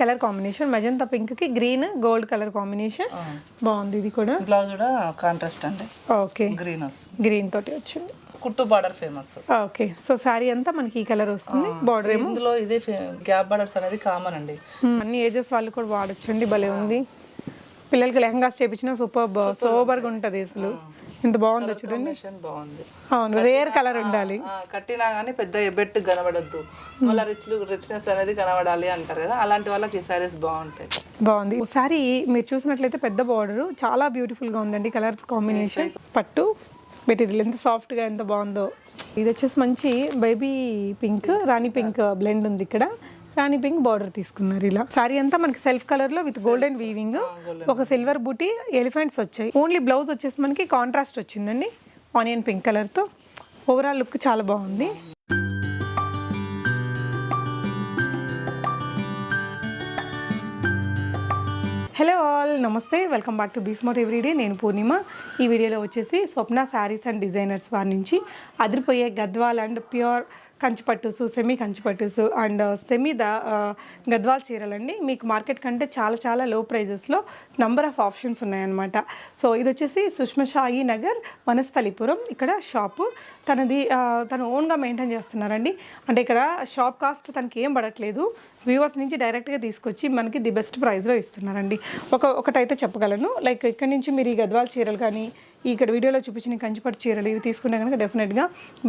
Colour combination. Magenta పింక్కి green gold colour combination. బాగుంది ఇది కూడా. బ్లౌజ్ కూడా కాంట్రాస్ట్ అండి. ఓకే. గ్రీన్ వస్తుంది. గ్రీన్ తోటి వచ్చింది. కుట్టు border famous. Okay. So sari అంతా మనకి ఈ కలర్ వస్తుంది. బార్డర్ ఏమో. ఇందులో ఇదే గ్యాప్ బార్డర్స్ అనేది కామన్ అండి. అన్ని ఏజెస్ వాళ్ళు కూడా వాడొచ్చండి. భలే ఉంది. పిల్లలకి లెహంగాస్ చేపించిన సూపర్ సూపర్గా ఉంటుంది అసలు. ఇంత బాగుందో చూడండి. బాగుంది. అవును రేర్ కలర్ ఉండాలి. కట్టినా కానీ పెద్ద ఎబ్బెట్ కనబడద్దు. మళ్ళీ రిచ్ రిచ్నెస్ అనేది కనబడాలి అంటారు కదా అలాంటి వాళ్ళకి ఈ సారీస్ బాగుంటాయి. బాగుంది. ఒకసారి మీరు చూసినట్లయితే పెద్ద బార్డర్ చాలా బ్యూటిఫుల్గా ఉందండి కలర్ కాంబినేషన్ పట్టు మెటీరియల్ ఎంత సాఫ్ట్గా ఎంత బాగుందో. ఇది వచ్చేసి మంచి బేబీ పింక్ రాణి పింక్ బ్లెండ్ ఉంది ఇక్కడ. రాణి పింక్ బార్డర్ తీసుకున్నారు ఇలా. సారీ అంతా మనకి సెల్ఫ్ కలర్లో విత్ గోల్డెన్ వీవింగ్ ఒక సిల్వర్ బూటీ ఎలిఫెంట్స్ వచ్చాయి. ఓన్లీ బ్లౌజ్ వచ్చేసి మనకి కాంట్రాస్ట్ వచ్చిందండి. ఆనియన్ పింక్ కలర్తో. ఓవరాల్ లుక్ చాలా బాగుంది. హలో ఆల్ నమస్తే వెల్కమ్ బ్యాక్ టు బీస్మోట్ ఎవ్రీడే నేను పూర్ణిమ. ఈ వీడియోలో వచ్చేసి స్వప్న శారీస్ అండ్ డిజైనర్స్ వారి నుంచి అదిరిపోయే గద్వాల్ అండ్ ప్యూర్ కంచిపట్టుసు సెమీ కంచిపట్టుసు and uh, semi the uh, Gadwal చీరలండి. మీకు మార్కెట్ కంటే చాలా చాలా లో ప్రైజెస్లో నంబర్ ఆఫ్ ఆప్షన్స్ ఉన్నాయన్నమాట. సో ఇది వచ్చేసి సుష్మషాయి నగర్ వనస్థలిపురం ఇక్కడ షాపు. తనది uh, తను ఓన్గా మెయింటైన్ చేస్తున్నారండి. అంటే ఇక్కడ షాప్ కాస్ట్ తనకి ఏం పడట్లేదు. వ్యూవర్స్ నుంచి డైరెక్ట్గా తీసుకొచ్చి మనకి ది బెస్ట్ ప్రైస్లో ఇస్తున్నారండి. ఒక ఒకటైతే చెప్పగలను. లైక్ ఇక్కడ నుంచి మీరు ఈ గద్వాల్ చీరలు కానీ ఇక్కడ వీడియోలో చూపించిన కంచిపట్టు చీరలు ఇవి తీసుకుంటే కనుక డెఫినెట్గా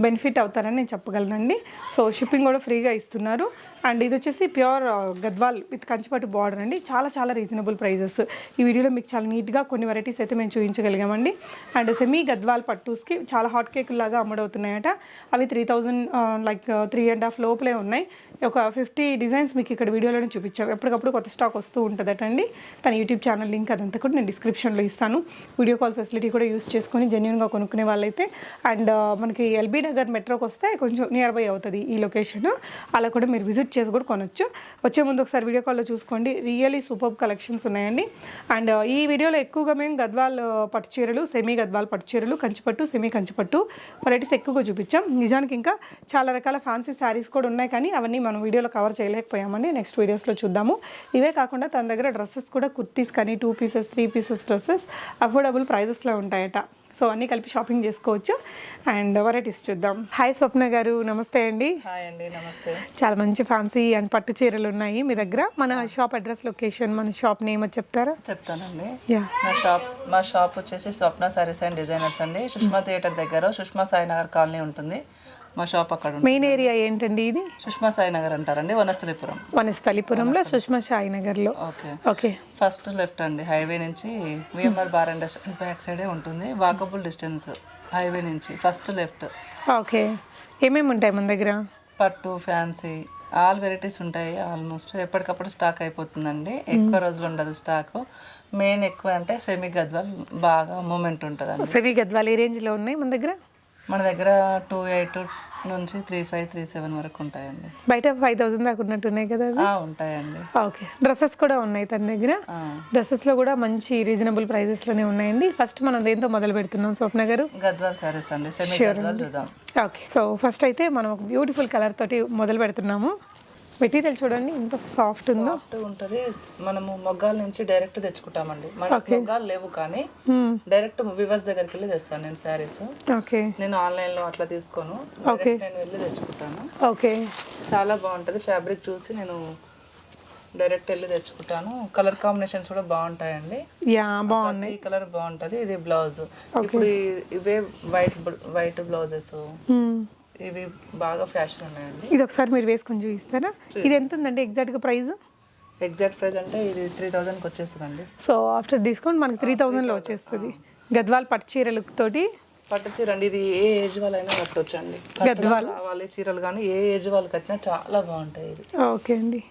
బెనిఫిట్ అవుతారని నేను చెప్పగలనండి. సో షిప్పింగ్ కూడా ఫ్రీగా ఇస్తున్నారు. అండ్ ఇది వచ్చేసి ప్యూర్ గద్వాల్ విత్ కంచిపట్టు బార్డర్ అండి. చాలా చాలా రీజనబుల్ ప్రైజెస్ ఈ వీడియోలో మీకు చాలా నీట్గా కొన్ని వెరైటీస్ అయితే మేము చూపించగలిగామండి. అండ్ సెమీ గద్వాల్ పట్టూస్కి చాలా హాట్ కేక్ లాగా అమ్ముడవుతున్నాయట. అవి three thousand like three and half లోపలే ఉన్నాయి. ఒక ఫిఫ్టీ డిజైన్స్ మీకు ఇక్కడ వీడియోలోనే చూపించాము ఎప్పటికప్పుడు కొత్త స్టాక్ వస్తూ ఉంటుందట అండి తన యూట్యూబ్ ఛానల్ లింక్ అదంతా కూడా నేను డిస్క్రిప్షన్లో ఇస్తాను. వీడియో కాల్ ఫెసిలిటీ కూడా యూస్ చేసుకొని జెన్యున్గా కొనుక్కునే వాళ్ళైతే అండ్ uh, మనకి ఎల్బీ నగర్ మెట్రోకి వస్తే కొంచెం నియర్ బై అవుతుంది ఈ లొకేషన్ అలా కూడా మీరు విజిట్ చేసి కూడా కొనొచ్చు. వచ్చే ముందు ఒకసారి వీడియో కాల్లో చూసుకోండి. రియలీ సూపర్ కలెక్షన్స్ ఉన్నాయండి. అండ్ uh, ఈ వీడియోలో ఎక్కువగా మేము గద్వాల్ uh, పట్టు చీరలు సెమీ గద్వాల్ పట్టు చీరలు కంచిపట్టు సెమీ కంచిపట్టు వెరైటీస్ ఎక్కువగా చూపించాం. నిజానికి ఇంకా చాలా రకాల ఫ్యాన్సీ శారీస్ కూడా ఉన్నాయి కానీ అవన్నీ మనం వీడియోలో కవర్ చేయలేకపోయామండి. నెక్స్ట్ వీడియోస్లో చూద్దాము. ఇవే కాకుండా తన దగ్గర డ్రెస్సెస్ కూడా కుర్తీస్ కానీ two pieces three pieces dresses affordable ప్రైజెస్లో ఉంటాయట సో అన్నీ కలిపి షాపింగ్ చేసుకోవచ్చు. అండ్ వెరైటీస్ చూద్దాం. హాయ్ స్వప్న గారు నమస్తే అండి. హాయ్ అండి నమస్తే. చాలా మంచి ఫ్యాన్సీ అండ్ పట్టు చీరలు ఉన్నాయి మీ దగ్గర. మన షాప్ అడ్రస్ లొకేషన్ మన షాప్ నేమ్ అది చెప్తారా? చెప్తానండి. యా. నా షాప్ మా షాప్ వచ్చేసి స్వప్న సారీస్ అండ్ డిజైనర్స్ అండి. సుష్మా థియేటర్ దగ్గర సుష్మా సాయినగర్ కాలనీ ఉంటుంది. మా షాప్ అక్కడ ఉంటుంది. మెయిన్ ఏరియా ఏంటండి ఇది? సుష్మా సాయినగర్ అంటారండి వనస్థలిపురం. వనస్థలిపురంలో సుష్మా షాయి నగర్లో. ఓకే. ఓకే. ఫస్ట్ లెఫ్ట్ అండి హైవే నుంచి VMR bar and restaurant back సైడే ఉంటుంది వాకబుల్ డిస్టెన్స్ హైవే నుంచి ఫస్ట్ లెఫ్ట్. ఓకే. ఏమేమి ఉంటాయి మన దగ్గర? పట్టు ఫ్యాన్సీ ఆల్ వెరైటీస్ ఉంటాయి ఆల్మోస్ట్ ఎప్పటికప్పుడు స్టాక్ అయిపోతుందండి ఎక్కువ రోజులు ఉండదు స్టాక్. మెయిన్ ఎక్కువ అంటే సెమీ గద్వాల్ బాగా మూమెంట్ ఉంటుందండి. సెమీ గద్వాల్ ఏ రేంజ్లో ఉన్నాయి మన దగ్గర? మన దగ్గర టూ ఎయిట్ నుంచి త్రీ ఫైవ్ త్రీ సెవెన్ వరకు ఉంటాయండి. బయట ఫైవ్ థౌసండ్ దాకా ఉన్నట్టున్నాయి కదా అవి? ఆ, ఉంటాయండి. ఓకే. డ్రెస్సెస్ కూడా ఉన్నాయి తన దగ్గర. ఆ, డ్రెస్సెస్లో కూడా మంచి రీజనబుల్ ప్రైజెస్లోనే ఉన్నాయండి. ఫస్ట్ మనం దేంతో మొదలు పెడుతున్నాం? స్వప్న గారు? గద్వాల్ సారీస్ అండి. సెమీ గద్వాల్ చూద్దాం. ఓకే. సో ఫస్ట్ అయితే మనం ఒక బ్యూటిఫుల్ కలర్ తోటి మొదలు పెడుతున్నాము. మెటీరియల్ చూడండి ఎంత సాఫ్ట్ ఉందో. సాఫ్ట్ ఉంటుంది. మనము మొగ్గాల నుంచి డైరెక్ట్ తెచ్చుకుంటామండి. మన మొగ్గాలు లేవు కానీ Hmm. డైరెక్ట్ వివర్స్ దగ్గరికి వెళ్ళి తెస్తాను నేను శారీస్ ఓకే నేను ఆన్లైన్లో అట్లా తీసుకోను. Direct నేను వెళ్ళి తెచ్చుకుంటాను. ఓకే చాలా బాగుంటది. ఫ్యాబ్రిక్ చూసి నేను డైరెక్ట్ వెళ్ళి తెచ్చుకుంటాను. కలర్ కాంబినేషన్స్ కూడా బాగుంటాయండి. యా బాగుంది ఈ కలర్ బాగుంటది. ఇది బ్లౌజ్ ఇప్పుడు ఇవే వైట్ వైట్ బ్లౌజెస్ Hmm. ఇవి బాగా ఫ్యాషన్ ఉన్నాయండి. ఇది ఒకసారి మీరు వేసుకొని చూపిస్తారా? ఇది ఎంత ఉందండి ఎగ్జాక్ట్గా ప్రైస్ ఎగ్జాక్ట్ ప్రైస్ అంటే ఇది త్రీ థౌజండ్కి వచ్చేస్తుందండి. సో ఆఫ్టర్ డిస్కౌంట్ మనకి త్రీ థౌజండ్లో వచ్చేస్తుంది. గద్వాల్ పట్టు చీరలు తోటి? పట్టు చీర అండి ఇది ఏ ఏజ్ వాళ్ళైనా కట్టొచ్చండి. కట్టడం కావాలి చీరలు కానీ ఏ ఏజ్ వాళ్ళు కట్టినా చాలా బాగుంటాయి ఇది. ఓకే అండి.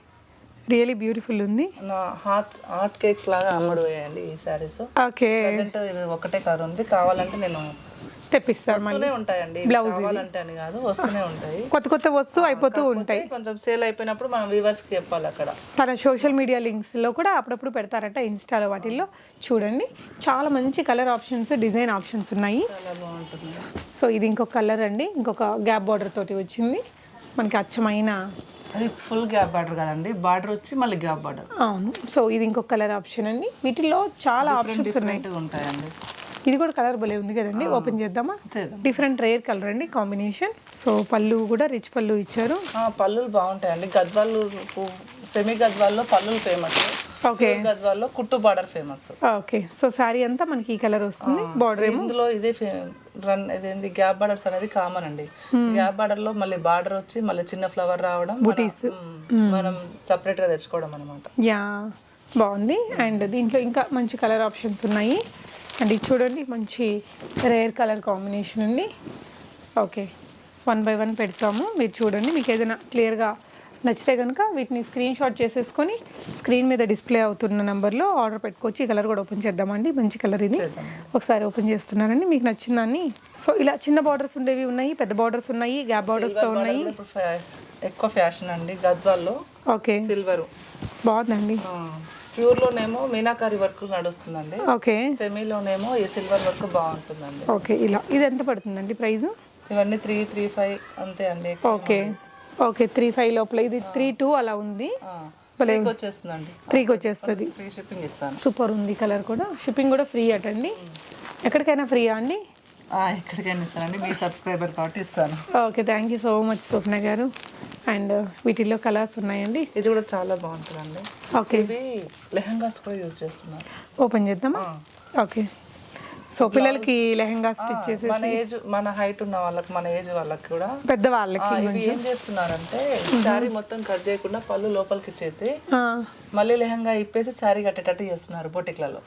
రియలీ బ్యూటిఫుల్ ఉంది. నా హాట్ హాట్ కేక్స్ లాగా అమ్మడు పోయాయండి ఈ శారీస్. ఓకే. ప్రజెంట్ ఇది ఒకటే కలర్ ఉంది. కావాలంటే నేను తెప్పిస్తారు మళ్ళీ. వస్తూనే ఉంటాయండి కావాలంటే అని కాదు వస్తూనే ఉంటాయి. కొత్త కొత్త వస్తువు అయిపోతూ ఉంటాయి. కొంచెం సేల్ అయిపోయినప్పుడు మనం వ్యూవర్స్కి చెప్పాలి అక్కడ. తన సోషల్ మీడియా లింక్స్లో కూడా అప్పుడప్పుడు పెడతారట ఇన్స్టాలో వాటిల్లో. చూడండి చాలా మంచి కలర్ ఆప్షన్స్ డిజైన్ ఆప్షన్స్ ఉన్నాయి. సో ఇది ఇంకొక కలర్ అండి. ఇంకొక గ్యాప్ బార్డర్ తోటి వచ్చింది. మనకి అచ్చమైన అది ఫుల్ గ్యాప్ బార్డర్ కదండి. బార్డర్ వచ్చి మళ్ళీ గ్యాప్ బార్డర్. అవును. సో ఇది ఇంకొక కలర్ ఆప్షన్ అండి. వీటిలో చాలా ఆప్షన్స్ ఉన్నాయి. ఉంటాయండి. ఇది కూడా కలర్ భలే ఉంది కదండి. ఓపెన్ చేద్దామా? చేద్దాం. డిఫరెంట్ రేర్ కలర్ అండి కాంబినేషన్ సో పళ్ళు కూడా రిచ్ పళ్ళు ఇచ్చారు. ఆ, పళ్ళులు బాగుంటాయండి. గద్వాళ్ళు సెమీ గద్వాల్లో పళ్ళులు ఫేమస్ ఓకే గద్వాల్లో కుట్టు border famous okay so sari అంతా మనకి ఈ కలర్ వస్తుంది. బార్డర్ ఇందులో ఇదే రన్ ఇదేంది గ్యాప్ బార్డర్స్ అనేది కామన్ అండి. గ్యాప్ బార్డర్లో మళ్ళీ బార్డర్ వచ్చి మళ్ళీ చిన్న ఫ్లవర్ రావడం బుటీస్ మనం సపరేట్గా తెచ్చుకోవడం అనమాట యా బాగుంది. అండ్ దీంట్లో ఇంకా మంచి కలర్ ఆప్షన్స్ ఉన్నాయి. అండ్ ఇది చూడండి మంచి రేర్ కలర్ కాంబినేషన్ ఉంది. ఓకే వన్ బై వన్ పెడతాము. మీరు చూడండి మీకు ఏదైనా క్లియర్గా నచ్చితే కనుక వీటిని స్క్రీన్ షాట్ చేసేసుకొని స్క్రీన్ మీద డిస్ప్లే అవుతున్న నెంబర్లో ఆర్డర్ పెట్టుకోవచ్చు. ఈ కలర్ కూడా ఓపెన్ చేద్దామండి. మంచి కలర్ ఇది. ఒకసారి ఓపెన్ చేస్తున్నానండి. మీకు నచ్చిన దాన్ని. సో ఇలా చిన్న బార్డర్స్ ఉండేవి ఉన్నాయి పెద్ద బార్డర్స్ ఉన్నాయి గ్యాప్ బార్డర్స్తో ఉన్నాయి. ఎక్కువ ఫ్యాషన్ అండి. గద్వాల్లో ఓకే సిల్వర్ బాగుందండి. ప్యూర్ లోనేమో మీనాకారి వర్క్ నడుస్తుందండి. ఓకే. సెమీలోనేమో ఈ సిల్వర్ వర్క్ బాగుంటుందండి. ఓకే ఇలా. ఇది ఎంత పడుతుందండి ప్రైస్? ఇవన్నీ త్రీ త్రీ ఫైవ్ అంతే అండి. ఓకే. ఓకే త్రీ ఫైవ్ లోపల. ఇది త్రీ టూ అలా ఉంది. వచ్చేస్తుందండి. త్రీకి వచ్చేస్తుంది. ఫ్రీ షిప్పింగ్ ఇస్తాను. సూపర్ ఉంది కలర్ కూడా. షిప్పింగ్ కూడా ఫ్రీ అటండి. ఎక్కడికైనా ఫ్రీయా అండి? ఎక్కడికైనా ఇస్తానండి మీ సబ్స్క్రైబర్ కాబట్టి ఇస్తాను. Okay thank you so much Swapna గారు. అండ్ వీటిల్లో కలర్స్ ఉన్నాయండి. ఇది కూడా చాలా బాగుంటుందండి. ఓకే. ఇవి లెహంగాస్ కూడా యూజ్ చేస్తున్నారు. ఓపెన్ చేద్దామా? ఓకే. సో పిల్లలకి లెహంగా స్టిచ్ చేసి మన ఏజ్ మన హైట్ ఉన్న వాళ్ళకి మన ఏజ్ వాళ్ళకి కూడా. పెద్ద వాళ్ళకి ఇవి ఏం చేస్తున్నారంటే శారీ మొత్తం కట్ చేయకుండా పళ్ళు లోపలికి ఇచ్చేసి ఆ, మళ్ళీ లెహంగా ఇప్పేసి శారీ కట్టేటట్టు చేస్తున్నారు బొటిక్లలో.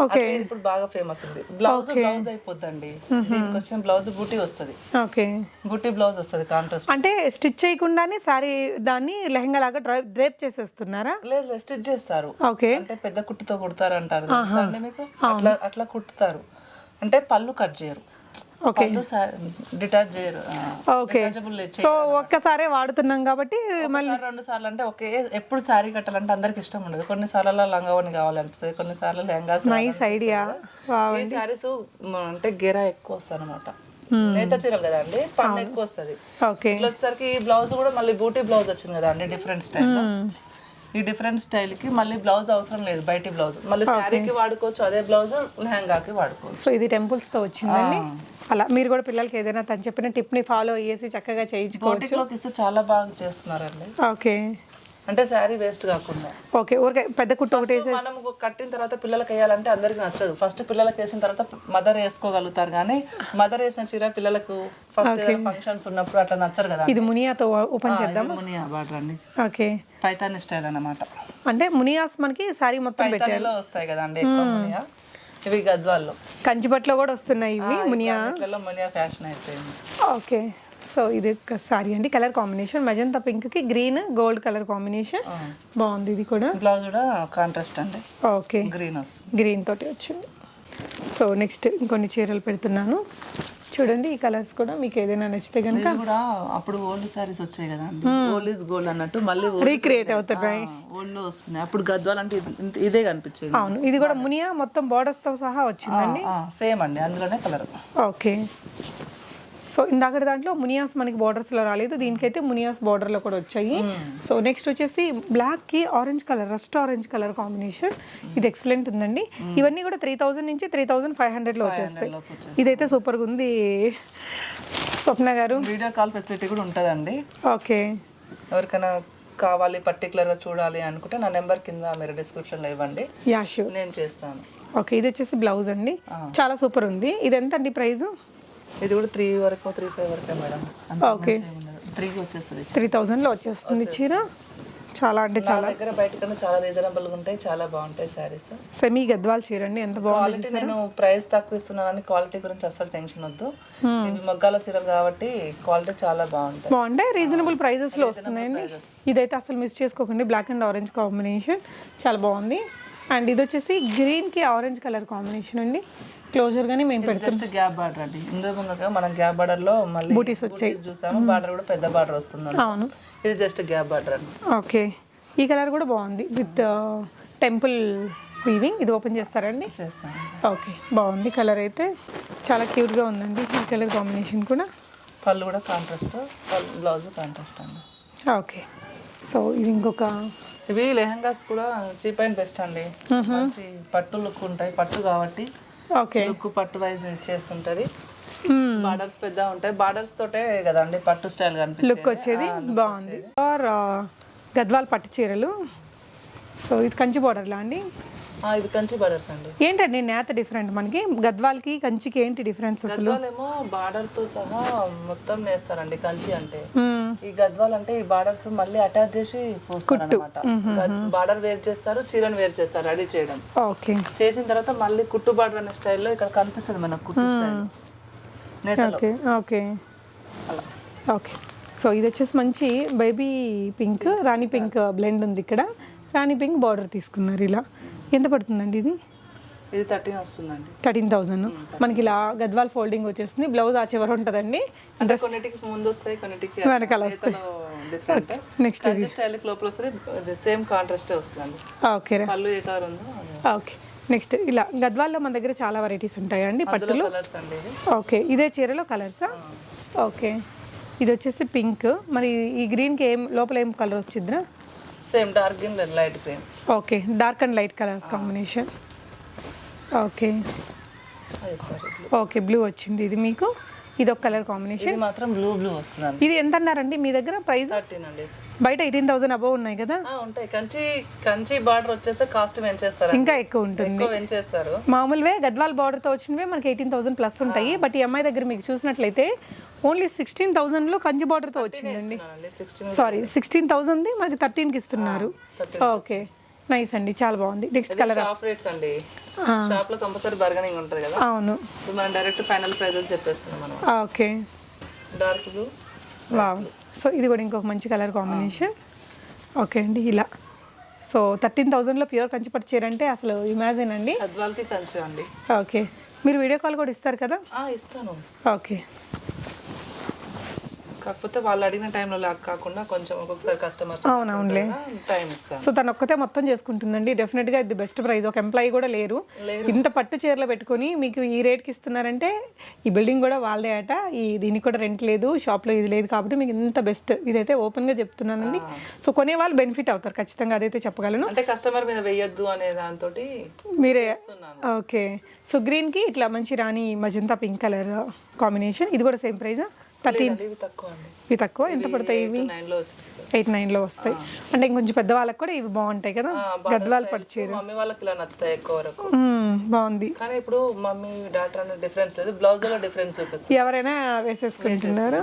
ఓకే. ఇప్పుడు బాగా ఫేమస్ ఉంది. బ్లౌజ్ బ్లౌజ్ అయిపోద్దండి. దీనికి వచ్చిన బ్లౌజ్ బూటీ వస్తుంది. ఓకే. బూటీ బ్లౌజ్ వస్తుంది కాంట్రాస్ట్ అంటే స్టిచ్ చేయకుండానే సారీ దాన్ని లెహంగా లాగా డ్రైప్ డ్రేప్ చేసేస్తున్నారా? లేదు స్టిచ్ చేస్తారు. ఓకే. అంటే పెద్ద కుట్టుతో కుడతారు అంటారు మీకు? అట్లా అట్లా కుట్టుతారు. అంటే పళ్ళు కట్ చేయరు. డిటాచ్ చేయరు ఓకే. సో ఒక్కసారే వాడుతున్నాం కాబట్టి ఒకసారి రెండు సార్లు అంటే ఒకే ఎప్పుడు శారీ కట్టాలంటే అందరికి ఇష్టం ఉండదు. కొన్ని సార్లు లంగావని కావాలనిపిస్తుంది కొన్ని సార్లు లెహంగాస్ నైస్ ఐడియా ఈ శారీస్ అంటే గెరా ఎక్కువ వస్తుంది అనమాట నేత చీరలు కదా అండి పన్ను ఎక్కువ వస్తుంది. ఇట్లా వచ్చేసరికి ఈ బ్లౌజ్ కూడా మళ్ళీ బూటీ బ్లౌజ్ వచ్చింది కదా అండి డిఫరెంట్ స్టైల్ ఈ డిఫరెంట్ స్టైల్కి మళ్ళీ బ్లౌజ్ అవసరం లేదు బయటి బ్లౌజ్ మళ్ళీ శారీకి వాడుకోవచ్చు అదే బ్లౌజ్ లెహంగాకి వాడుకోవచ్చు. సో ఇది temples తో వచ్చిందండి. అలా మీరు కూడా పిల్లలకి ఏదైనా తను చెప్పిన టిప్ని ఫాలో అయ్యేసి చక్కగా చేయించుకోవచ్చు. ఇస్తే చాలా బాగా చేస్తున్నారండి. ఓకే అంటే శారీ వేస్ట్ కాకుండా. ఓకే ఊరికే పెద్ద కుట్టు ఒకటి మనం కట్టిన తర్వాత పిల్లలకి వేయాలంటే అందరికి నచ్చదు. ఫస్ట్ పిల్లలకి వేసిన తర్వాత మదర్ వేసుకోగలుగుతారు కానీ మదర్ వేసిన చీర పిల్లలకు ఫస్ట్ ఫంక్షన్స్ ఉన్నప్పుడు అట్లా నచ్చరు కదా. ఇది మునియాతో ఓపెన్ చేద్దాం మునియా బార్డర్ అండి. ఓకే. పైతాని స్టైల్ అన్నమాట. అంటే మునియాస్ మనకి సారీ మొత్తం పెట్టారు. పైతానిలో వస్తాయి కదా అండి ఎక్కువ మునియా. ఇవి గద్వాల్లో. కంచిపట్లో కూడా వస్తున్నాయి ఇవి మునియా. మునియా ఫ్యాషన్ అయిపోయింది. ఓకే. సో ఇది ఒక సారీ అండి కలర్ కాంబినేషన్. మజంతా పింక్కి గ్రీన్ గోల్డ్ కలర్ కాంబినేషన్. బాగుంది ఇది కూడా. బ్లౌజ్ కూడా కాంట్రాస్ట్ అండి. ఓకే. గ్రీన్ వస్తుంది. గ్రీన్ తోటి వచ్చింది. సో నెక్స్ట్ ఇంకొన్ని చీరలు పెడుతున్నాను. చూడండి ఈ కలర్స్ కూడా మీకు ఏదైనా నచ్చితే కనుక కూడా అప్పుడు ఓల్డ్ సారీస్ వచ్చాయి కదా ఓల్డ్ ఇస్ గోల్డ్ అన్నట్టు మళ్ళీ రీక్రియేట్ అవుతున్నాయి ఓల్డ్ వస్తున్నాయి అప్పుడు గద్వాల్ అంటే ఇది- కనిపించేది. అవును ఇది కూడా మునియా మొత్తం borders తో సహా వచ్చిందండి. సేమ్ అండి అందులోనే కలర్ ఓకే. సో ఇందాక దాంట్లో మునియాస్ మనకి borders లో రాలేదు. దీనికైతే మునియాస్ border లో కూడా వచ్చాయి. సో నెక్స్ట్ వచ్చేసి బ్లాక్కి orange colour rust orange colour combination ఇది ఎక్సలెంట్ ఉందండి. ఇవన్నీ కూడా త్రీ థౌజండ్ నుంచి త్రీ థౌజండ్ ఫైవ్ హండ్రెడ్లో వచ్చేస్తాయి. ఇదైతే సూపర్గా ఉంది. స్వప్న గారు. వీడియో కాల్ ఫెసిలిటీ కూడా ఉంటుందండి. ఓకే. ఎవరికైనా కావాలి particular గా చూడాలి అనుకుంటే నా నెంబర్ కింద మీరు description లో ఇవ్వండి. యా షూర్ నేను చేస్తాను. ఓకే ఇది వచ్చేసి బ్లౌజ్ అండి. చాలా సూపర్ ఉంది. ఇది ఎంత అండి ప్రైస్ ఇది కూడా త్రీ వరకు త్రీ ఫైవ్ వరకే మేడం. ఓకే త్రీకి వచ్చేస్తుంది త్రీ థౌజండ్లో వచ్చేస్తుంది చీర? చాలా అంటే చాలా. దగ్గర బయట కన్నా చాలా రీజనబుల్ ఉంటాయి చాలా బాగుంటాయి శారీస్ సెమీ గద్వాల్ చీర అండి ఎంత బాగుంది నేను ప్రైస్ తక్కువ ఇస్తున్నానని క్వాలిటీ గురించి అసలు టెన్షన్ వద్దు. ఇవి మొగ్గాల చీరలు కాబట్టి క్వాలిటీ చాలా బాగుంటాయి. బాగుంటాయి రీజనబుల్ ప్రైజెస్లో వస్తున్నాయండి. ఇదైతే అసలు మిస్ చేసుకోకండి బ్లాక్ అండ్ ఆరెంజ్ కాంబినేషన్ చాలా బాగుంది. అండ్ ఇది వచ్చేసి గ్రీన్కి ఆరెంజ్ కలర్ కాంబినేషన్ అండి. క్లోజర్ గానే మేము పెడతాం. జస్ట్ గ్యాప్ బార్డర్ అండి. ఇందులో ముందుగా మనం గ్యాప్ బార్డర్లో మళ్ళీ Booties వచ్చాయి. చూసాము. బార్డర్ కూడా పెద్ద బార్డర్ వస్తుంది అవును. ఇది జస్ట్ గ్యాప్ బార్డర్ అండి. ఓకే. ఈ కలర్ కూడా బాగుంది. విత్ టెంపుల్ వీవింగ్ ఇది ఓపెన్ చేస్తారండి చేస్తాను ఓకే. బాగుంది కలర్ అయితే. చాలా క్యూట్గా ఉందండి ఈ కలర్ కాంబినేషన్ కూడా. పళ్ళు కూడా కాంట్రాస్ట్ బ్లౌజ్ కాంట్రాస్ట్ అండి. ఓకే. Hmm. సో ఇది ఇంకొక ఇవి లెహంగాస్ కూడా చీప్ అండ్ బెస్ట్ అండి. మంచి పట్టు లుక్ ఉంటాయి పట్టు కాబట్టి. ఓకే. లుక్ పట్టు వైజ్ చేస్తుంటది బార్డర్స్ పెద్ద ఉంటాయి. బార్డర్స్ తోటే కదండి పట్టు స్టైల్ కనిపించేది. లుక్ వచ్చేది. బాగుంది. ఆర్ గద్వాల్ పట్టు చీరలు. సో ఇది కంచి బోర్డర్లా అండి? ఆ, ఇవి కంచి బార్డర్స్ అండి. ఏంటండి నేత డిఫరెంట్ మనకి? గద్వాల్కి కంచికి ఏంటి డిఫరెన్స్ అసలు? గద్వాలేమో బార్డర్తో సహా మొత్తం నేస్తారండి కంచి అంటే. ఈ గద్వాల్ అంటే ఈ బార్డర్స్ మళ్ళీ అటాచ్ చేసి పోస్తారు బార్డర్ వేర్ చేస్తారు చీరను వేర్ చేస్తారు రెడీ చేయడం. ఓకే. చేసిన తర్వాత మళ్ళీ కుట్టు బార్డర్ అనే స్టైల్లో ఇక్కడ కనిపిస్తుంది మనకు కుట్టు స్టైల్. నేతలో. Okay okay. అలా. ఓకే. సో ఇది వచ్చేసి మంచి బేబీ పింక్ రాణి పింక్ బ్లెండ్ ఉంది ఇక్కడ. రాణి పింక్ బార్డర్ తీసుకున్నారు ఇలా. ఎంత పడుతుందండి ఇది? ఇది థర్టీన్ వస్తుందండి. Thirteen thousand. మనకి ఇలా గద్వాల్ ఫోల్డింగ్ వచ్చేస్తుంది. బ్లౌజ్ ఆ చివర ఉంటుందండి. అంటే కొన్నిటికి ముందు వస్తాయి కొన్నిటికి వెనకాల. డిఫరెంట్ నెక్స్ట్ స్టైల్ లోపల వస్తుంది సేమ్ కాంట్రాస్టే వస్తుందండి. ఓకే పళ్ళు ఏ కలర్ ఉందో. ఓకే నెక్స్ట్ ఇలా గద్వాల్లో మన దగ్గర చాలా వెరైటీస్ ఉంటాయండి కలర్స్ అండి ఇది ఓకే ఇదే చీరలో కలర్సా ఓకే ఇది వచ్చేసి పింక్ మరి ఈ గ్రీన్కి ఏం లోపల ఏం colour వచ్చిద్దిరా? Same dark green light green okay dark and light colours combination okay. Okay blue వచ్చింది ఇది మీకు. ఇది ఒక కలర్ కాంబినేషన్. ఇది మాత్రం బ్లూ బ్లూ వస్తుందండి. ఇది ఎంత అన్నారండి మీ దగ్గర ప్రైస్? థర్టీన్ అండి. బయట ఎయిటీన్ థౌసండ్ అబవ్ ఉన్నాయి కదా? ఉంటాయి. కంచి కంచి బార్డర్ వచ్చేస్తే కాస్ట్ పెంచేస్తారు ఇంకా ఎక్కువ ఉంటుంది. పెంచేస్తారు. మామూలువే గద్వాల్ బార్డర్తో వచ్చినవే మనకి ఎయిటీన్ థౌసండ్ ప్లస్ ఉంటాయి. బట్ ఈ అమ్మాయి దగ్గర మీకు చూసినట్లయితే ఓన్లీ సిక్స్టీన్ థౌసండ్లో కంచి బార్డర్తో వచ్చిందండి. సిక్స్టీన్ సారీ సిక్స్టీన్ థౌసండ్ మనకి థర్టీన్కి ఇస్తున్నారు. ఓకే. నైస్ అండి. చాలా బాగుంది. Next colour? షాప్ రేట్స్ అండి. షాప్లో కంపల్సరీ బర్గనింగ్ ఉంటది కదా. అవును. ఇప్పుడు మనం డైరెక్ట్ ఫైనల్ ప్రైజెస్ చెప్పేస్తున్నాం మనం okay. Dark blue wow so ఇది కూడా ఇంకొక మంచి కలర్ కాంబినేషన్ ఓకే అండి ఇలా. సో థర్టీన్ థౌజండ్లో ప్యూర్ కంచిపట్టు చీర అంటే అసలు ఇమాజిన్ అండి. గద్వాల్కి కంచి అండి. ఓకే. మీరు వీడియో కాల్ కూడా ఇస్తారు కదా? ఇస్తాను. ఓకే. కాకపోతే వాళ్ళు అడిగిన టైంలో లాక్ కాకుండా కొంచెం ఒక్కొక్కసారి కస్టమర్స్ అవునవునులే. టైం ఇస్తాను. సో తను ఒక్కతే మొత్తం చేసుకుంటుందండి. డెఫినెట్గా ఇది బెస్ట్ ప్రైస్ ఒక ఎంప్లాయీ కూడా లేరు. ఇంత పట్టు చీరలు పెట్టుకొని మీకు ఈ రేట్కి ఇస్తున్నారంటే ఈ బిల్డింగ్ కూడా వాళ్ళదే అట ఈ దీనికి కూడా రెంట్ లేదు షాప్లో ఇది లేదు కాబట్టి మీకు ఇంత బెస్ట్ ఇదైతే ఓపెన్గా చెప్తున్నానండి. సో కొనే వాళ్ళు బెనిఫిట్ అవుతారు ఖచ్చితంగా. అదైతే చెప్పగలను. అంటే కస్టమర్ మీద వెయ్యొద్దు అనే దాంతో మీరే ఓకే. సో గ్రీన్కి ఇట్లా మంచి రాణి మజంతా పింక్ కలర్ కాంబినేషన్. ఇది కూడా సేమ్ ప్రైస్ థర్టీన్. ఇవి తక్కువ ఎంత పడతాయి ఇవి? నైన్లో వచ్చేస్తాయి. ఎయిట్ నైన్లో వస్తాయి. అంటే ఇంకొంచెం పెద్ద వాళ్ళకి కూడా ఇవి బాగుంటాయి కదా? గద్వాల్ పట్టు చీర మమ్మీ వాళ్ళకి ఇలా నచ్చుతాయి ఎక్కువ వరకు. బాగుంది. కానీ ఇప్పుడు మమ్మీ డాక్టర్ అనే డిఫరెన్స్ లేదు. బ్లౌజ్లో డిఫరెన్స్ చూపిస్తుంది. ఎవరైనా వేసేసుకుంటున్నారు?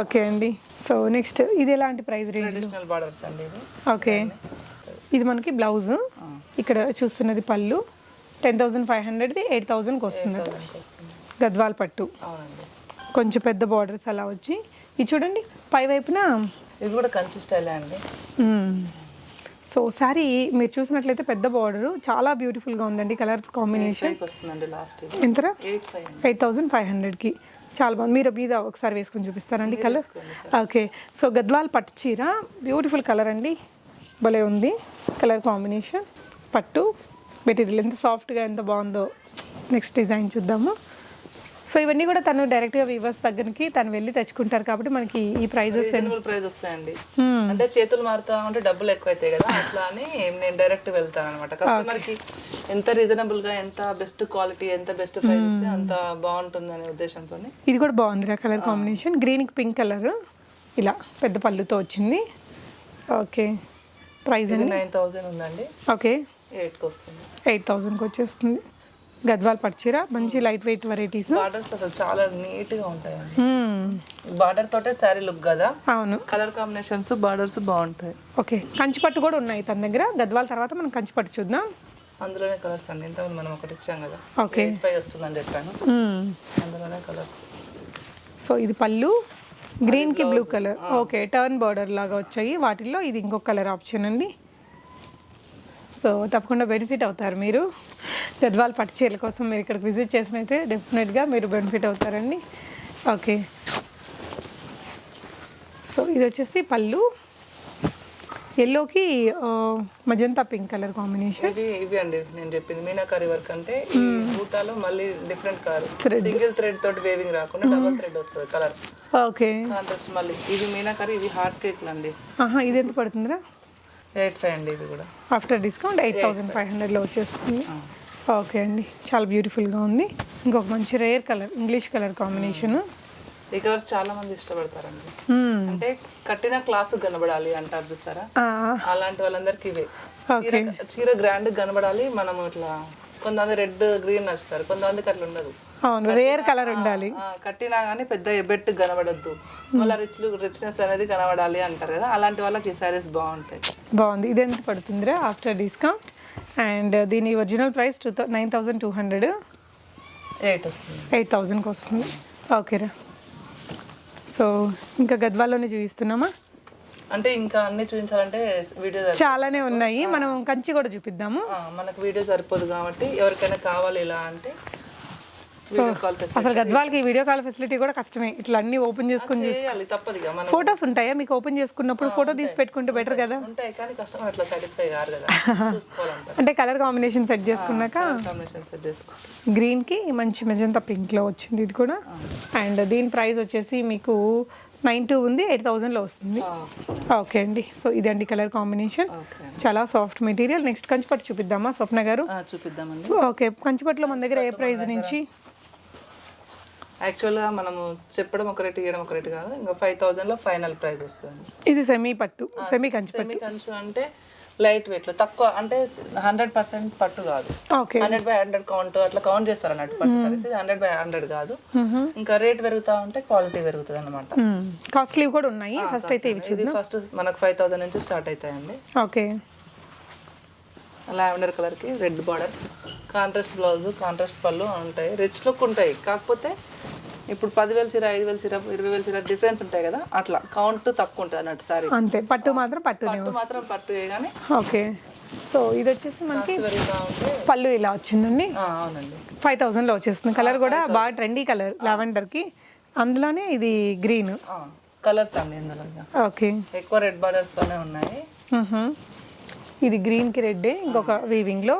ఓకే అండి. సో నెక్స్ట్ ఇది ఎలాంటి ప్రైస్ రేంజ్ బార్డర్స్ అండి ఓకే. ఇది మనకి బ్లౌజ్. ఇక్కడ చూస్తున్నది పళ్ళు. టెన్ థౌజండ్ ఫైవ్ హండ్రెడ్ది ఎయిట్ దానికి వస్తుంది. గద్వాల్ పట్టు. అవునండి. కొంచెం పెద్ద బార్డర్స్ అలా వచ్చి ఇది చూడండి పై వైపున ఇది కూడా కంచి స్టైలే అండి. సో శారీ మీరు చూసినట్లయితే పెద్ద బార్డర్ చాలా బ్యూటిఫుల్గా ఉందండి కలర్ కాంబినేషన్ ఎంతరా అండి. ఎయిట్ థౌజండ్ ఫైవ్ హండ్రెడ్కి చాలా బాగుంది. మీరు మీద ఒకసారి వేసుకొని చూపిస్తారండి కలర్ ఓకే సో గద్వాల్ పట్టు చీర బ్యూటిఫుల్ కలర్ అండి. భలే ఉంది. కలర్ కాంబినేషన్ పట్టు. మెటీరియల్ ఎంత సాఫ్ట్గా ఎంత బాగుందో. నెక్స్ట్ డిజైన్ చూద్దాము. సో ఇవన్నీ కూడా తను డైరెక్ట్గా వీవర్స్ దగ్గరికి తను వెళ్ళి తెచ్చుకుంటారు కాబట్టి మనకి ఈ ప్రైజెస్ ప్రైస్ వస్తాయండి. అంటే చేతులు మారుతా ఉంటే డబ్బులు ఎక్కువ అవుతాయి కదా అట్లా అని నేను డైరెక్ట్ వెళ్తాను అనమాట కస్టమర్కి ఎంత రీజనబుల్గా ఎంత బెస్ట్ క్వాలిటీ ఎంత బెస్ట్ ప్రైస్ ఇస్తే అంత బాగుంటుంది అనే ఉద్దేశంతో ఇది కూడా బాగుంది కలర్ కాంబినేషన్ గ్రీన్కి పింక్ కలర్ ఇలా పెద్ద పళ్ళుతో వచ్చింది. ఓకే ప్రైస్ నైన్ థౌజండ్ ఉందండి. ఓకే ఎయిట్కి వస్తుంది. ఎయిట్ థౌజండ్కి వచ్చేస్తుంది. గద్వాల్ పట్టుచీర మంచి లైట్ వెయిట్ వెరైటీస్ బార్డర్స్ అసలు చాలా నీట్గా ఉంటాయండి బార్డర్ తోటే శారీ లుక్ కదా? అవును. కలర్ కాంబినేషన్స్ బార్డర్స్ బాగుంటాయి. ఓకే కంచిపట్టు కూడా ఉన్నాయి తన దగ్గర. గద్వాల్ తర్వాత మనం కంచిపట్టు చూద్దాం. అందులోనే కలర్స్ అండి. ఇంత మనం ఒకటి ఇచ్చాం కదా. ఓకే ఫైవ్ వస్తుందని చెప్పాను. మ్మ్. అందులోనే కలర్స్ సో ఇది పళ్ళు. గ్రీన్కి blue colour okay turn border లాగా వచ్చాయి. వాటిల్లో ఇది ఇంకొక కలర్ ఆప్షన్ అండి. సో తప్పకుండా బెనిఫిట్ అవుతారు మీరు. గద్వాల్ పట్టు చీరల కోసం మీరు ఇక్కడికి విజిట్ చేసినైతే డెఫినెట్గా మీరు బెనిఫిట్ అవుతారండి. ఓకే సో ఇది వచ్చేసి పళ్ళు. ఎల్లోకి మజంతా పింక్ కలర్ కాంబినేషన్ ఇవి ఇవి అండి నేను చెప్పింది. మీనాకారి వర్క్ అంటే ఈ బూటాలో మళ్ళీ డిఫరెంట్ కలర్ సింగిల్ థ్రెడ్ తోటి వేవింగ్ రాకుండా డబల్ థ్రెడ్ వస్తుంది కలర్ ఓకే మళ్ళీ. ఇవి మీనాకారి ఇవి హార్ట్ కేక్లు అండి ఆహా ఇది ఎంత పడుతుందిరా? ఎయిట్ ఫైవ్ అండి ఇవి కూడా. After discount eight thousand five హండ్రెడ్లో వచ్చేస్తుంది. ఓకే అండి చాలా బ్యూటిఫుల్గా ఉంది. ఇంకొక మంచి rare colour English colour combination ఈ కలర్స్ చాలా మంది ఇష్టపడతారండి. అంటే కట్టిన క్లాస్ కనబడాలి అంటారు చూస్తారా? అలాంటి వాళ్ళందరికి ఇవే. చీర గ్రాండ్ కనబడాలి మనం ఇట్లా కొంతమంది రెడ్ గ్రీన్ నచ్చుతారు. కొంతమందికి అట్లా ఉండదు. అవును రేర్ కలర్ ఉండాలి. కట్టినా కానీ పెద్ద ఎబ్బెట్టు కనబడద్దు. మళ్ళీ రిచ్ రిచ్నెస్ అనేది కనబడాలి అంటారు కదా అలాంటి వాళ్ళకి ఈ సారీస్ బాగుంటాయి. బాగుంది. ఇది ఎంత పడుతుందిరా? ఆఫ్టర్ డిస్కౌంట్ అండ్ దీని original price two nine thousand two hundred eight వస్తుంది. ఎయిట్ థౌజండ్కి వస్తుంది ఓకేరా సో ఇంకా గద్వాల్లోనే చూపిస్తున్నామా? అంటే ఇంకా అన్ని చూపించాలంటే వీడియో చాలానే ఉన్నాయి. మనం కంచి కూడా చూపిద్దాము. మనకు వీడియో సరిపోదు కాబట్టి ఎవరికైనా కావాలి ఇలా అంటే కాల్ అసలు గద్వాల్కి వీడియో కాల్ ఫెసిలిటీ కూడా కష్టమే. ఇట్లా అన్ని ఓపెన్ చేసుకుని చేయాలి తప్పదుగా మనం ఫొటోస్ ఉంటాయా? మీకు ఓపెన్ చేసుకున్నప్పుడు ఫోటో తీసి పెట్టుకుంటే బెటర్ కదా? ఉంటాయి కానీ కస్టమర్ అట్లా సాటిస్ఫై కారు కదా. చూసుకోవాలంటారు. అంటే కలర్ కాంబినేషన్ సెట్ చేసుకున్నాక కాంబినేషన్ సెట్ చేసుకోవాలి గ్రీన్కి మంచి మెజంతా పింక్లో వచ్చింది ఇది కూడా. అండ్ దీని ప్రైస్ వచ్చేసి మీకు నైన్ టూ ఉంది ఎయిట్ థౌజండ్లో వస్తుంది. ఓకే అండి. సో ఇదండి కలర్ కాంబినేషన్ చాలా సాఫ్ట్ మెటీరియల్ నెక్స్ట్ కంచిపట్టు చూపిద్దామా స్వప్న గారు? ఆ, చూపిద్దామండి. సో ఓకే కంచిపట్టులో మన దగ్గర ఏ ప్రైస్ నుంచి? యాక్చువల్గా మనము చెప్పడం ఒక రేట్ ఇవ్వడం ఒక రేట్ కాదు. ఇంకా ఫైవ్ థౌజండ్లో ఫైనల్ ప్రైస్ వస్తుంది ఇది సెమీ పట్టు సెమీ కంచిపట్టు సెమీ కంచు అంటే లైట్ వెయిట్లో తక్కువ అంటే హండ్రెడ్ పర్సెంట్ పట్టు కాదు. Okay. Hundred by hundred count అట్లా కౌంట్ చేస్తారు అన్నట్టు పట్టు సారీస్ ఇది హండ్రెడ్ బై హండ్రెడ్ కాదు. ఇంకా రేట్ పెరుగుతా ఉంటే క్వాలిటీ పెరుగుతుంది అనమాట కాస్ట్లీ కూడా ఉన్నాయి. ఫస్ట్ అయితే ఇది ఫస్ట్ మనకు ఫైవ్ థౌసండ్ నుంచి స్టార్ట్ అవుతాయండి. ఓకే. లావెండర్ కలర్కి red border contrast blouse contrast పళ్ళు ఉంటాయి. రిచ్ లుక్ ఉంటాయి. కాకపోతే ఇప్పుడు పదివేల చీర ఐదు వేల చీర ఇరవై వేల చీర డిఫరెన్స్ ఉంటాయి కదా? అట్లా. కౌంట్ తక్కువ ఉంటుంది అన్నట్టు సారీ అంతే. పట్టు మాత్రం పట్టునే పట్టు మాత్రం పట్టు కానీ ఓకే. సో ఇది వచ్చేసి మనకి పళ్ళు ఇలా వచ్చిందండి. అవునండి. ఫైవ్ థౌజండ్లో వచ్చేస్తుంది. కలర్ కూడా బాగా ట్రెండీ కలర్ లావెండర్కి అందులోనే ఇది గ్రీన్ కలర్స్ అండి ఇందులో. ఓకే. ఎక్కువ రెడ్ బార్డర్స్తోనే ఉన్నాయి. ఇది గ్రీన్కి రెడ్ ఇంకొక వీవింగ్లో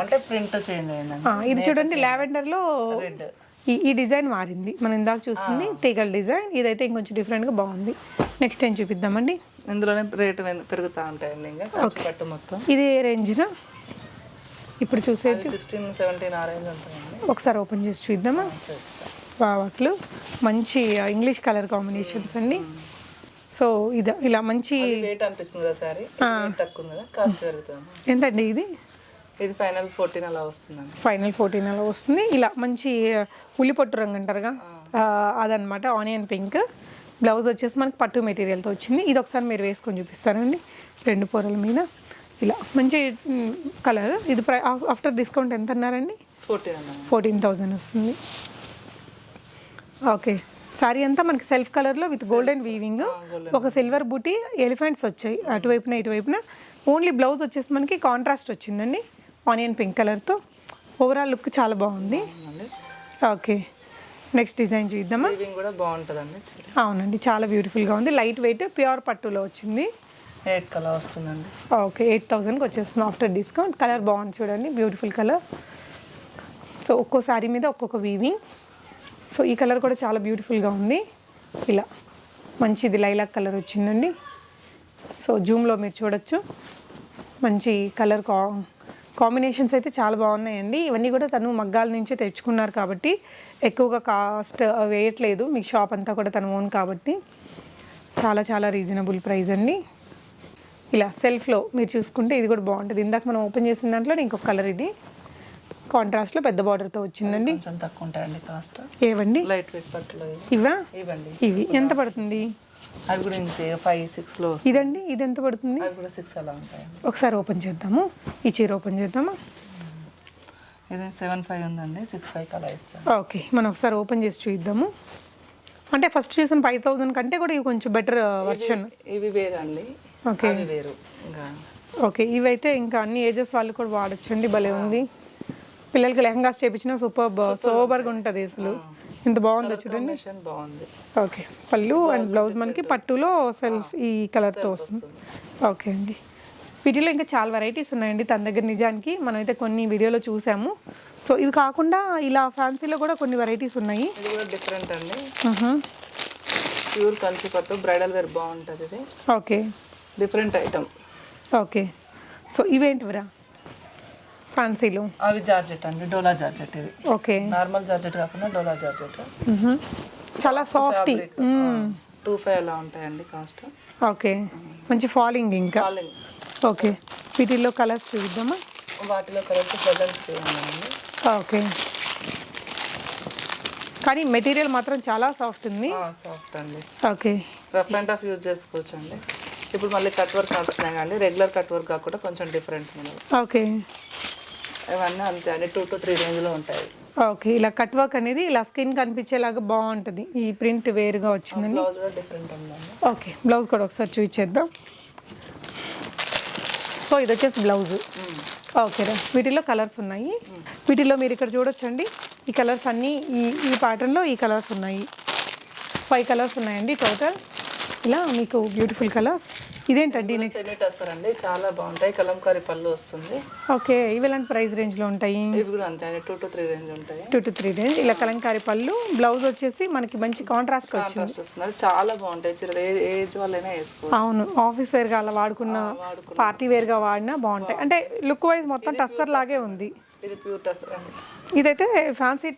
అంటే ప్రింట్ చేంజ్ అయిందండి ఇది చూడండి లావెండర్లో రెడ్ ఈ ఈ డిజైన్ మారింది. మనం ఇందాక చూస్తుంది తీగల డిజైన్ ఇదైతే ఇంకొంచెం డిఫరెంట్గా బాగుంది. నెక్స్ట్ ఏం చూపిద్దామండి? ఇందులోనే రేట్ పెరుగుతూ ఉంటాయండి ఇంకా పట్టు మొత్తం. ఇది ఏ రేంజ్నా ఇప్పుడు చూసేది? సిక్స్టీన్ సెవెంటీన్ ఆ రేంజ్ ఉంటుందండి. ఒకసారి ఓపెన్ చేసి చూద్దామా? వావ్ అసలు మంచి ఇంగ్లీష్ కలర్ కాంబినేషన్స్ అండి. సో ఇది ఇలా మంచి వెయిట్ అనిపిస్తుంది కదా సారీ? తక్కువ కదా కాస్ట్ పెరుగుతుంది? ఎంతండి ఇది? ఇది ఫైనల్ ఫోర్టీన్ అలా వస్తుందండి ఫైనల్ ఫోర్టీన్ అలా వస్తుంది. ఇలా మంచి ఉల్లిపొట్టు రంగు అంటారుగా అదనమాట ఆనియన్ పింక్. బ్లౌజ్ వచ్చేసి మనకి పట్టు మెటీరియల్తో వచ్చింది. ఇది ఒకసారి మీరు వేసుకొని చూపిస్తారండి రెండు పొరల మీద. ఇలా మంచి కలర్. ఇది ప్రై ఆఫ్టర్ డిస్కౌంట్ ఎంత అన్నారండి ఫోర్టీన్ ఫోర్టీన్ థౌజండ్ వస్తుంది. ఓకే. సారీ అంతా మనకి సెల్ఫ్ కలర్లో విత్ గోల్డెన్ వీవింగ్. ఒక సిల్వర్ బూటీ ఎలిఫెంట్స్ వచ్చాయి అటువైపున ఇటువైపున. ఓన్లీ బ్లౌజ్ వచ్చేసి మనకి కాంట్రాస్ట్ వచ్చిందండి. ఆనియన్ పింక్ కలర్తో ఓవరాల్ లుక్ చాలా బాగుంది. ఓకే నెక్స్ట్ డిజైన్ చూద్దామా? కూడా బాగుంటుందండి. అవునండి చాలా బ్యూటిఫుల్గా ఉంది. లైట్ వెయిట్ ప్యూర్ పట్టులో వచ్చింది. ఎయిట్ కలర్ వస్తుందండి. ఓకే ఎయిట్ థౌజండ్కి వచ్చేస్తుంది ఆఫ్టర్ డిస్కౌంట్ కలర్ బాగుంది చూడండి బ్యూటిఫుల్ కలర్ సో ఒక్కో శారీ మీద ఒక్కొక్క వీవింగ్ సో ఈ కలర్ కూడా చాలా బ్యూటిఫుల్గా ఉంది. ఇలా మంచిది లైలాక్ కలర్ వచ్చిందండి. సో జూమ్లో మీరు చూడొచ్చు. మంచి కలర్ కా కాంబినేషన్స్ అయితే చాలా బాగున్నాయండి. ఇవన్నీ కూడా తను మగ్గాల నుంచే తెచ్చుకున్నారు కాబట్టి ఎక్కువగా కాస్ట్ వేయట్లేదు. మీకు షాప్ అంతా కూడా తను ఓన్ కాబట్టి చాలా చాలా రీజనబుల్ ప్రైస్ అండి. ఇలా సెల్ఫ్లో మీరు చూసుకుంటే ఇది కూడా బాగుంటుంది. ఇందాక మనం ఓపెన్ చేసిన దాంట్లో ఇంకొక కలర్ ఇది. కాంట్రాస్ట్లో పెద్ద బార్డర్తో వచ్చిందండి. కొంచెం తక్కువ ఉంటాయండి కాస్ట్. ఏవండి? లైట్ వెయిట్ పట్టులో ఇవి. ఇవా? ఇవ్వండి ఇవి. ఎంత పడుతుంది? అవి కూడా ఇంతే ఫైవ్ సిక్స్లో వస్తాయి. ఇదండి? ఇది ఎంత పడుతుంది? అవి కూడా సిక్స్ అలా ఉంటాయండి. ఒకసారి ఓపెన్ చేద్దాము. ఈ చీర ఓపెన్ చేద్దామా? ఇది సెవెన్ ఫైవ్ ఉందండి సిక్స్ ఫైవ్ అలా ఇస్తాను. ఓకే. మనం ఒకసారి ఓపెన్ చేసి చూద్దాము అంటే ఫస్ట్ చూసిన ఫైవ్ థౌజండ్ కంటే కూడా ఇవి కొంచెం బెటర్ వర్షన్ ఇవి వేరండి. ఓకే. వేరు. ఇంకా ఓకే. ఇవైతే ఇంకా అన్ని ఏజెస్ వాళ్ళు కూడా వాడచ్చండి. భలే ఉంది. పిల్లలకి లెహంగాస్ చేపించినా సూపర్ సోబర్గా ఉంటుంది. అసలు. ఇంత బాగుందో చూడండి. బాగుంది. ఓకే. పళ్ళు అండ్ బ్లౌజ్ మనకి పట్టులో సెల్ఫ్ ఈ కలర్తో వస్తుంది. ఓకే అండి. వీటిలో ఇంకా చాలా వెరైటీస్ ఉన్నాయండి తన దగ్గర నిజానికి. మనమైతే కొన్ని వీడియోలో చూసాము. సో ఇది కాకుండా ఇలా ఫ్యాన్సీలో కూడా కొన్ని వెరైటీస్ ఉన్నాయి. డిఫరెంట్ అండి. ప్యూర్ కంచి పట్టు బ్రైడల్ వేర్ బాగుంటుంది ఇది. Okay. Different item okay. So ఇవేంటివిరా? ఫ్యాన్సీలో. అవి జార్జెట్ అండి డోలా జార్జెట్ ఇది ఓకే. నార్మల్ జార్జెట్ కాకుండా డోలా జార్జెట్. చాలా సాఫ్టీ. టూ ఫైవ్ అలా ఉంటాయండి కాస్ట్. ఓకే. మంచి ఫాలింగ్ ఇంకా. ఫాలింగ్. ఓకే. వీటిల్లో కలర్స్ చూద్దామా? వాటిలో కలర్స్ ప్రజెంట్ ఓకే. కానీ మెటీరియల్ మాత్రం చాలా సాఫ్ట్ ఉంది. సాఫ్ట్ అండి. Okay. Rough and off use చేసుకోవచ్చు అండి. ఇప్పుడు మళ్ళీ కట్ వర్క్ నడుస్తున్నాయి కానీ రెగ్యులర్ కట్ వర్క్ కాకుండా కొంచెం డిఫరెంట్ ఓకే. ఇవన్నీ అంతే అండి. టూ టు త్రీ రేంజ్లో ఉంటాయి. ఓకే ఇలా కట్ వర్క్ అనేది ఇలా స్కిన్ కనిపించేలాగా బాగుంటుంది. ఈ ప్రింట్ వేరుగా వచ్చిందండి బ్లౌజ్ కూడా డిఫరెంట్ ఉందండి. ఓకే బ్లౌజ్ కూడా ఒకసారి చూపించేద్దాం సో ఇది వచ్చేసి బ్లౌజ్ ఓకేరా వీటిలో కలర్స్ ఉన్నాయి. వీటిలో మీరు ఇక్కడ చూడొచ్చండి. ఈ కలర్స్ అన్నీ ఈ ఈ ప్యాటర్న్లో ఈ కలర్స్ ఉన్నాయి. ఫైవ్ కలర్స్ ఉన్నాయండి టోటల్ ఇలా మీకు బ్యూటిఫుల్ కలర్స్ ఇదేంటండి నెక్స్ట్ సెమీ టస్సర్ అండి. చాలా బాగుంటాయి. కలంకారీ పళ్ళు వస్తుంది. ఓకే ఇవి ఎలాంటి ప్రైస్ రేంజ్లో ఉంటాయి? ఇవి కూడా అంతే అండి. టూ టు త్రీ రేంజ్ ఉంటాయి. Two to three range. ఇలా కలంకారీ పళ్ళు బ్లౌజ్ వచ్చేసి మనకి మంచి కాంట్రాస్ట్ వచ్చింది. వస్తుంది. చాలా బాగుంటాయి. చీరలు ఏ ఏజ్ వాళ్ళైనా వేసుకోవచ్చు. అవును ఆఫీస్ వేర్గా అలా వాడుకున్న పార్టీ వేర్గా వాడినా బాగుంటాయి. అంటే లుక్ వైజ్ మొత్తం టస్సర్ లాగే ఉంది. ఇది ప్యూర్ టస్సర్ అండి. ఇదైతే ఫ్యాన్సీ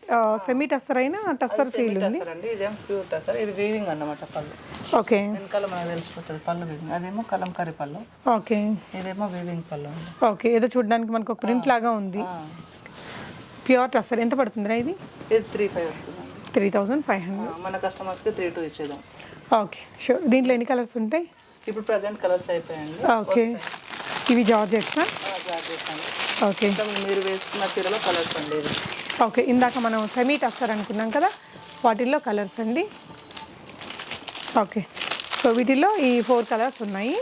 సెమీ టస్సర్ అయినా టస్సర్ ఫీల్ ఉంది. అండి. ఇదేం ప్యూర్ టస్సర్. ఇది వీవింగ్ అన్నమాట పళ్ళు. ఓకే. వెనకాల మనకు తెలిసిపోతుంది పళ్ళు వీవింగ్ అదేమో కలంకారీ పళ్ళు. ఓకే. ఇదేమో వీవింగ్ పళ్ళు ఓకే. ఏదో చూడడానికి మనకు ఒక ప్రింట్ లాగా ఉంది. ప్యూర్ టస్సర్. ఎంత పడుతుందిరా ఇది? ఇది త్రీ ఫైవ్ వస్తుందండి. త్రీ థౌజండ్ ఫైవ్ హండ్రెడ్ మన కస్టమర్స్కి త్రీ టూ ఇచ్చేద్దాం. ఓకే. షూర్ దీంట్లో ఎన్ని కలర్స్ ఉంటాయి? ఇప్పుడు ప్రజెంట్ కలర్స్ అయిపోయాయండి. ఓకే. ఇవి జార్జెట్సా ఓకే. మీరు వేసుకున్న చీరలో కలర్స్ అండి ఓకే ఇందాక మనం సెమీ టస్సర్ అనుకున్నాం కదా వాటిల్లో కలర్స్ అండి. ఓకే. సో వీటిల్లో ఈ ఫోర్ కలర్స్ ఉన్నాయి.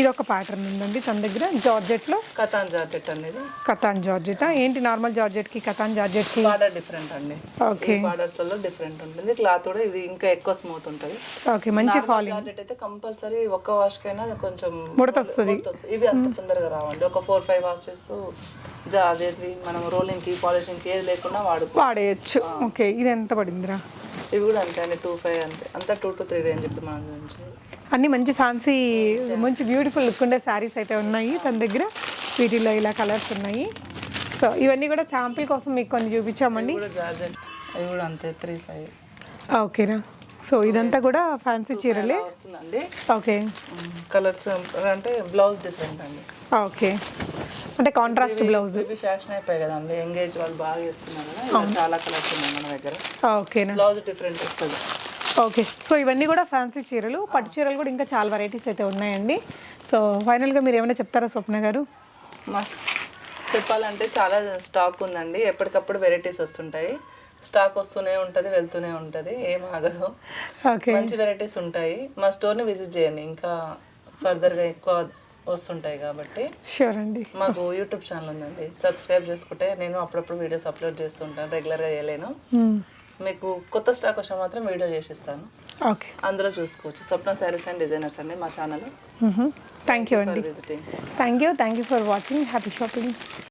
ఇది ఒక ప్యాటర్న్ ఉందండి తన దగ్గర. జార్జెట్లో కథాన్ జార్జెట్ అనేది. కతాన్ జార్జెట్? ఏంటి నార్మల్ జార్జెట్కి కతాన్ జార్జెట్కి? బార్డర్ డిఫరెంట్ అండి. ఓకే బార్డర్స్లో డిఫరెంట్ ఉంటుంది. క్లాత్ కూడా ఇది ఇంకా ఎక్కువ స్మూత్ ఉంటుంది. ఓకే మంచి ఫాలింగ్ జార్జెట్ అయితే కంపల్సరీ ఒక్క వాష్ కైనా కొంచెం ముడత వస్తుంది. ఇవి అంత తొందరగా రావండి. ఒక ఫోర్ ఫైవ్ వాషెస్ అదేది మనం రోలింగ్కి పాలిషింగ్కి ఏది లేకుండా వాడుకో వాడేయచ్చు. ఓకే ఇది ఎంత పడిందిరా? ఇవి కూడా అంతే అండి టూ ఫైవ్ అంతే. అంతా టూ టు త్రీ రేంజ్ ఇప్పుడు మనం అన్ని మంచి ఫ్యాన్సీ మంచి బ్యూటిఫుల్ లుక్ ఉండే శారీస్ అయితే ఉన్నాయి తన దగ్గర. వీటిలో ఇలా కలర్స్ ఉన్నాయి. సో ఇవన్నీ కూడా శాంపిల్ కోసం మీకు కొన్ని చూపించామండి. కూడా అంతే త్రీ ఫైవ్ ఓకేనా సో ఇదంతా కూడా ఫ్యాన్సీ చీరలే. వస్తుందండి. ఓకే కలర్స్ అంటే బ్లౌజ్ డిఫరెంట్ అండి. ఓకే అంటే కాంట్రాస్ట్ బ్లౌజ్ ఇవి ఫ్యాషన్ అయిపోయాయి కదండి. ఎంగేజ్ వాళ్ళు బాగా చేస్తున్నారు కదా. చాలా కలర్స్ ఉన్నాయి మన దగ్గర. ఓకేనా బ్లౌజ్ డిఫరెంట్ వస్తుంది. ఓకే. సో ఇవన్నీ కూడా ఫ్యాన్సీ చీరలు. పట్టు చీరలు కూడా ఇంకా చాలా వెరైటీస్ అయితే ఉన్నాయండి. సో ఫైనల్గా మీరు ఏమైనా చెప్తారా స్వప్న గారు? చెప్పాలంటే చాలా స్టాక్ ఉందండి. ఎప్పటికప్పుడు వెరైటీస్ వస్తుంటాయి. స్టాక్ వస్తూనే ఉంటుంది వెళ్తూనే ఉంటుంది. ఏం ఆగదు. మంచి వెరైటీస్ ఉంటాయి. మా స్టోర్ని విజిట్ చేయండి. ఇంకా ఫర్దర్గా ఎక్కువ వస్తుంటాయి కాబట్టి. షూర్ అండి. మాకు యూట్యూబ్ ఛానల్ ఉందండి. సబ్స్క్రైబ్ చేసుకుంటే నేను అప్పుడప్పుడు వీడియోస్ అప్లోడ్ చేస్తుంటాను. రెగ్యులర్గా చేయలేను. మ్మ్. మీకు కొత్త స్టాక్ వచ్చిన మాత్రం వీడియో చేసిస్తాను. ఓకే. అందులో చూసుకోవచ్చు. స్వప్న శారీస్ అండ్ డిజైనర్స్ అండి మా ఛానల్. థ్యాంక్ యూ అండి. Visiting thank you thank you for watching happy shopping